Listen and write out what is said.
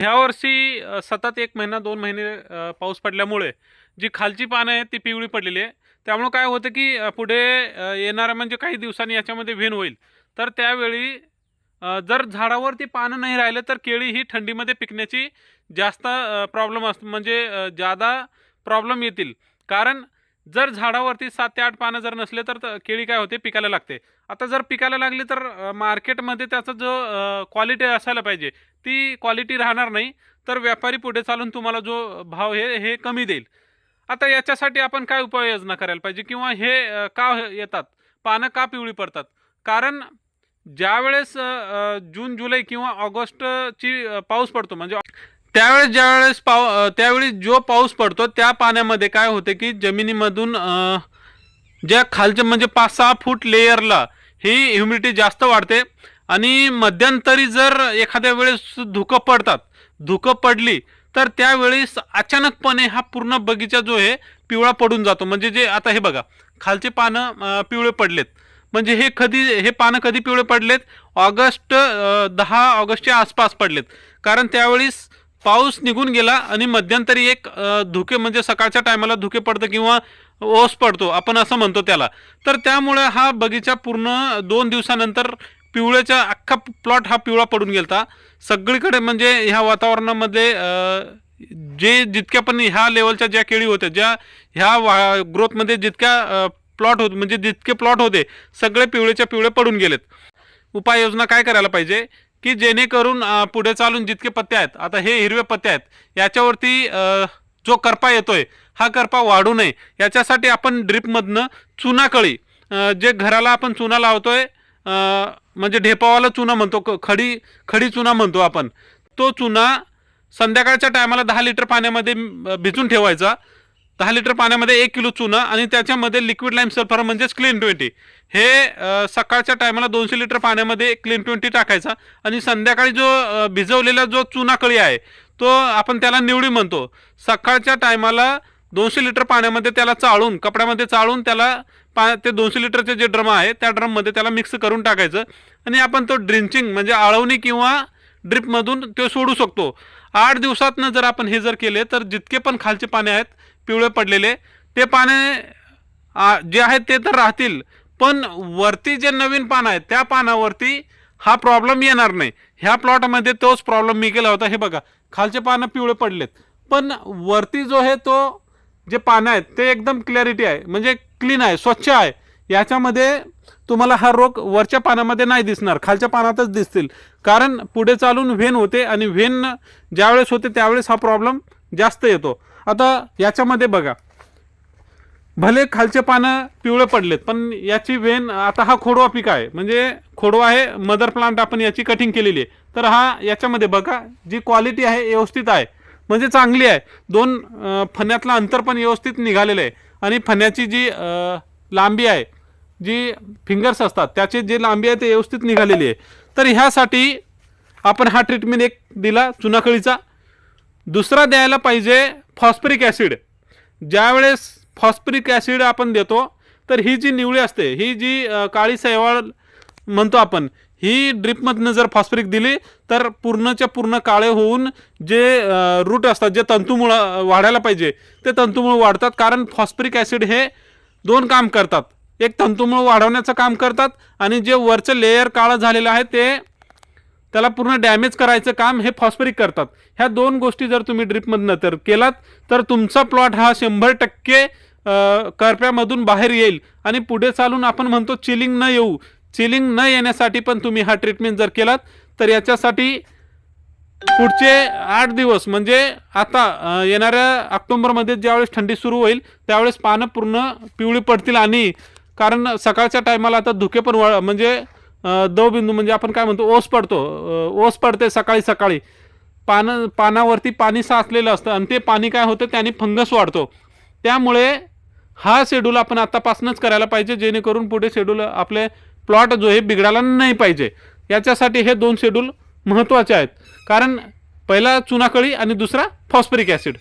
ह्या वर्षी सतत एक महिना दोन महिने पाऊस पडल्यामुळे जी खालची पानं आहेत ती पिवळी पडलेली आहे. त्यामुळं काय होतं की पुढे येणाऱ्या म्हणजे काही दिवसांनी याच्यामध्ये वेन होईल. तर त्यावेळी जर झाडावर ती पानं नाही राहिलं तर केळी ही थंडीमध्ये पिकण्याची जास्त प्रॉब्लेम असतो म्हणजे जादा प्रॉब्लेम येतील. कारण जर झाडावरती सात ते आठ पानं जर नसले तर केळी काय होते? पिकायला लागते. आता जर पिकायला लागली तर मार्केटमध्ये त्याचा जो क्वालिटी असायला पाहिजे ती क्वालिटी राहणार नाही. तर व्यापारी पुढे चालून तुम्हाला जो भाव हे हे कमी देईल. आता याच्यासाठी आपण काय उपाययोजना करायला पाहिजे? किंवा हे का येतात? पानं का पिवळी पडतात? कारण ज्यावेळेस जून जुलै किंवा ऑगस्टची पाऊस पडतो म्हणजे त्यावेळेस ज्यावेळेस पाव अ, त्यावेळी जो पाऊस पडतो त्या पाण्यामध्ये काय होते की जमिनीमधून ज्या खालच्या म्हणजे पाच सहा फूट लेयरला ही ह्युमिडिटी जास्त वाढते आणि मध्यंतरी जर एखाद्या वेळेस धुकं पडतात धुकं पडली तर त्यावेळेस अचानकपणे हा पूर्ण बगीचा जो आहे पिवळा पडून जातो. म्हणजे जे आता हे बघा खालचे पानं पिवळे पडलेत. म्हणजे हे कधी हे पानं कधी पिवळे पडलेत? ऑगस्ट दहा ऑगस्टच्या आसपास पडलेत. कारण त्यावेळेस पाऊस निघून गेला आणि मध्यंतरी एक धुके म्हणजे सकाळच्या टायमाला धुके पडतं किंवा ओस पडतो आपण असं म्हणतो त्याला. तर त्यामुळे हा बगीचा पूर्ण दोन दिवसानंतर पिवळ्याच्या अख्खा प्लॉट हा पिवळा पडून गेलता. सगळीकडे म्हणजे ह्या वातावरणामध्ये जे जितक्या पण ह्या लेवलच्या ज्या केळी होत्या ज्या ह्या वा ग्रोथमध्ये जितक्या प्लॉट होत म्हणजे जितके प्लॉट होते सगळे पिवळेच्या पिवळे पडून गेलेत. उपाययोजना काय करायला पाहिजे? की जेणेकरून पुढे चालून जितके पत्ते आहेत आता हे हिरवे पत्ते आहेत याच्यावरती जो करपा येतोय हा करपा वाढू नये. याच्यासाठी आपण ड्रिपमधनं चुनाकळी जे घराला आपण चुना लावतोय म्हणजे ढेपावाला चुना म्हणतो क- खडी खडी चुना म्हणतो आपण. तो चुना संध्याकाळच्या टायमाला दहा लिटर पाण्यामध्ये भिजून ठेवायचा. दहा लिटर पाण्यामध्ये एक किलो चुना आणि त्याच्यामध्ये लिक्विड लाईम सल्फर म्हणजेच क्लीन ट्वेंटी हे सकाळच्या टायमाला दोनशे लिटर पाण्यामध्ये क्लीन ट्वेंटी टाकायचा आणि संध्याकाळी जो भिजवलेला जो चुनाकळी आहे तो आपण त्याला निवडी म्हणतो. सकाळच्या टायमाला दोनशे लिटर पाण्यामध्ये त्याला चाळून कपड्यामध्ये चाळून त्याला पा ते दोनशे लिटरचे जे ड्रम आहे त्या ड्रममध्ये त्याला मिक्स करून टाकायचं. आणि आपण तो ड्रिंचिंग म्हणजे आळवणी किंवा ड्रिपमधून ते सोडू शकतो. आठ दिवसातनं जर आपण हे जर केले तर जितके पण खालचे पाने आहेत पिवळे पडलेले ते पाने आ, जे आहेत ते तर राहतील. पण वरती जे नवीन पान आहेत त्या पानावरती हा प्रॉब्लेम येणार नाही. ह्या प्लॉटमध्ये तोच प्रॉब्लेम मी केला होता. हे बघा खालचे पानं पिवळे पडलेत. पण वरती जो आहे तो जे पानं आहेत ते एकदम क्लॅरिटी आहे. म्हणजे क्लीन आहे स्वच्छ आहे. याच्यामध्ये तुम्हाला हा रोग वरच्या पानामध्ये नाही दिसणार खालच्या पानातच दिसतील. कारण पुढे चालून व्हेन होते आणि व्हेन ज्यावेळेस होते त्यावेळेस हा प्रॉब्लेम जास्त येतो. आता याच्यामध्ये बघा भले खालचे पानं पिवळे पडलेत पण याची वेन आता हा खोडवा पीक आहे. म्हणजे खोडवा आहे मदर प्लांट आपण याची कटिंग केलेली आहे. तर हा याच्यामध्ये बघा जी क्वालिटी आहे व्यवस्थित आहे. म्हणजे चांगली आहे. दोन फण्यातलं अंतर पण व्यवस्थित निघालेलं आहे. आणि फण्याची जी लांबी आहे जी फिंगर्स असतात त्याची जी लांबी आहे ते व्यवस्थित निघालेली आहे. तर ह्यासाठी आपण हा ट्रीटमेंट एक दिला चुनाकळीचा दुसरा द्यायला पाहिजे फॉस्फरिक ॲसिड ज्यावेळेस फॉस्फरिक ॲसिड आपण देतो तर ही जी निवळी असते ही जी काळी सैवाळ म्हणतो आपण ही ड्रिपमधनं जर फॉस्फरिक दिली तर पूर्णच्या पूर्ण काळे होऊन जे रूट असतात जे तंतुमुळं वाढायला पाहिजे ते तंतुमुळं वाढतात. कारण फॉस्फरिक ॲसिड हे दोन काम करतात. एक तंतुमूळ वाढवण्याचं काम करतात आणि जे वरचं लेयर काळं झालेलं आहे ते त्याला पूर्ण डॅमेज करायचं काम हे फॉस्फरिक करतात. ह्या दोन गोष्टी जर तुम्ही ड्रिपमधनं तर केलात तर तुमचा प्लॉट हा शंभर टक्के करप्यामधून बाहेर येईल. आणि पुढे चालून आपण म्हणतो चिलिंग न येऊ. चिलिंग न येण्यासाठी पण तुम्ही हा ट्रीटमेंट जर केलात तर याच्यासाठी पुढचे आठ दिवस म्हणजे आता येणाऱ्या ऑक्टोबरमध्ये ज्यावेळेस थंडी सुरू होईल त्यावेळेस पानं पूर्ण पिवळी पडतील आणि कारण सकाळच्या टायमाला आता धुके पण वळ म्हणजे दवबिंदू म्हणजे आपण काय म्हणतो ओस पडतो. ओस पडते सकाळी सकाळी. पानं पानावरती पाणी साचलेलं असतं आणि ते पाणी काय होतं त्याने फंगस वाढतो. त्यामुळे हा शेड्यूल आपण आत्तापासूनच करायला पाहिजे जेणेकरून पुढे शेड्यूल आपले प्लॉट जो आहे बिघडायला नाही पाहिजे. याच्यासाठी हे दोन शेड्यूल महत्त्वाचे आहेत. कारण पहिला चुनाकळी आणि दुसरा फॉस्फरिक ॲसिड.